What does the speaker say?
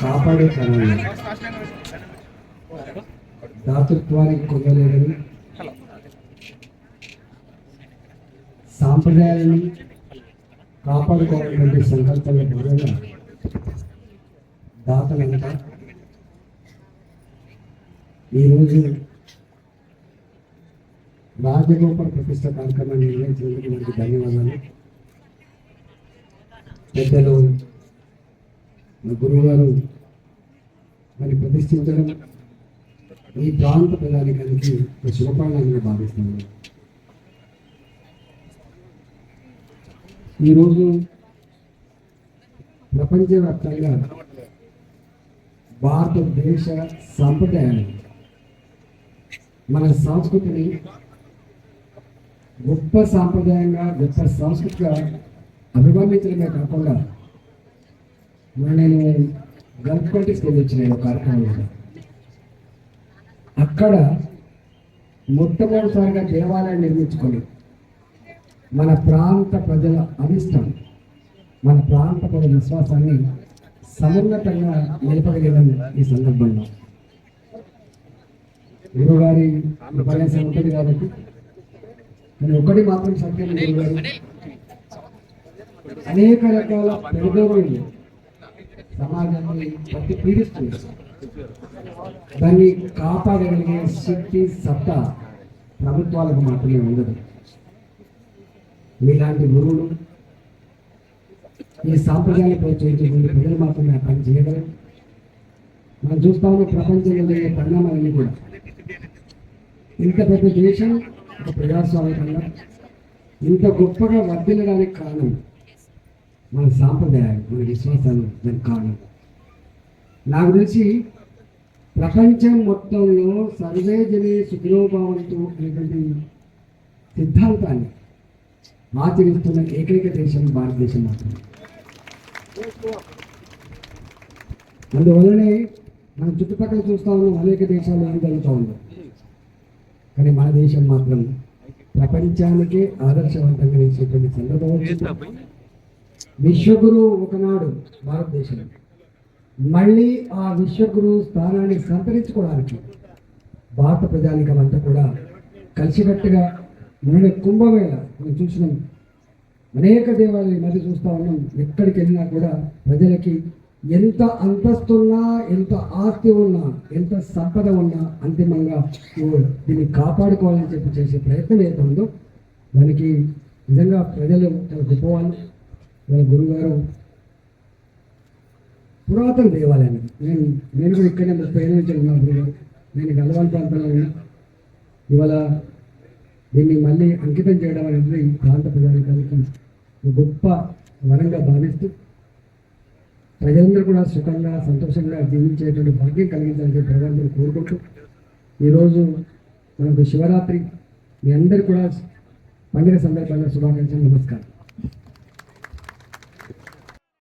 కాపాడే తనాన్ని దాతృత్వానికి కొనలేదని సాంప్రదాయాలను కాపాడుకోవాలనే సంకల్పంలో భాగంగా దాతలంతా ఈరోజు రాజగోపాల ప్రతిష్ట కార్యక్రమాన్ని నిర్వహించినందుకు వారికి ధన్యవాదాలు పెద్దలు మా గురువు గారు మరి ప్రతిష్ఠించడం ఈ ప్రాంత ప్రధానికానికి ఒక శుభపరిణామంగా భావిస్తున్నాను. ఈరోజు ప్రపంచవ్యాప్తంగా భారతదేశ సంప్రదాయాన్ని మన సంస్కృతిని గొప్ప సాంప్రదాయంగా గొప్ప సంస్కృతిగా అభివర్ణించడమే కాకుండా నేను గల్ఫ్ కంట్రీస్కి వచ్చిన ఒక కార్యక్రమంలో. అక్కడ మొట్టమొదటిసారిగా దేవాలయం నిర్మించుకొని మన ప్రాంత ప్రజల అభిష్టం మన ప్రాంత ప్రజల విశ్వాసాన్ని సమున్నతంగా నిలపగలిగాను ఈ సందర్భంలో. గురువు గారి ఉపన్యాసం ఉంటుంది కాబట్టి నేను ఒకటి మాత్రం సత్యం గురువు గారు. అనేక రకాల పెరుగుదల సమాజాన్ని ప్రతి పీడిస్తుంది దాన్ని కాపాడగలిగే శక్తి సత్తా ప్రభుత్వాలకు మాత్రమే ఉండదు. మీలాంటి గురువులు ఈ సాంప్రదాయాన్ని ప్రోత్సహించే ప్రజలు మాత్రమే ఆ పని చేయగలరు. మనం చూస్తా ఉన్న ప్రపంచంలో జరిగే పరిణామాలన్నీ కూడా. ఇంత పెద్ద దేశం ఒక ప్రజాస్వామ్యంగా ఇంత గొప్పగా వర్ధిల్లడానికి కారణం మన సాంప్రదాయాలు మన విశ్వాసాలు దానికి కారణం. నాకు తెలిసి ప్రపంచం మొత్తంలో సర్వే జనే సుఖినోభావంతో అనేటువంటి సిద్ధాంతాన్ని ఆచరిస్తున్న ఏకైక దేశం భారతదేశం మాత్రమే. అందువల్లనే మన చుట్టుపక్కల చూస్తా ఉన్న అనేక దేశాలు ఏం జరుగుతూ ఉందో కానీ మన దేశం మాత్రం ప్రపంచానికే ఆదర్శవంతంగా నిలిచేటువంటి సందర్భం విశ్వగురువు విశ్వగురు ఒకనాడు భారతదేశం మళ్ళీ ఆ విశ్వగురు స్థానాన్ని సంతరించుకోవడానికి భారత ప్రజానికం అంతా కూడా కలిసికట్టుగా నిన్న కుంభమేళ మనం చూసినాం. అనేక దేవాలయాలు మధ్య చూస్తూ ఉన్నాం. ఎక్కడికి వెళ్ళినా కూడా ప్రజలకి ఎంత అంతస్తున్నా ఎంత ఆస్తి ఉన్నా ఎంత సంపద ఉన్నా అంతిమంగా దీన్ని కాపాడుకోవాలని చెప్పి చేసే ప్రయత్నం ఏదైతే ఉందో దానికి నిజంగా ప్రజలు చాలా గొప్పవాళ్ళు. మన గురుగారు పురాతన దేవాలయం నేను నేను కూడా ఇక్కడనే ముప్పై ఏళ్ళ నుంచి ఉన్నాను గురుగారు నేను గల్వాన్ ప్రాంతంలో ఉన్నా ఇవాళ దీన్ని మళ్ళీ అంకితం చేయడం అనేది ఈ ప్రాంత ప్రజానికానికి గొప్ప వరంగా భావిస్తూ ప్రజలందరూ కూడా సుఖంగా సంతోషంగా జీవించేటువంటి భాగ్యం కలిగించాలని ప్రజలందరూ కోరుకుంటూ ఈరోజు మనకు శివరాత్రి మీ అందరు కూడా పండుగ సందర్భంగా శుభాకాంక్షలు నమస్కారం.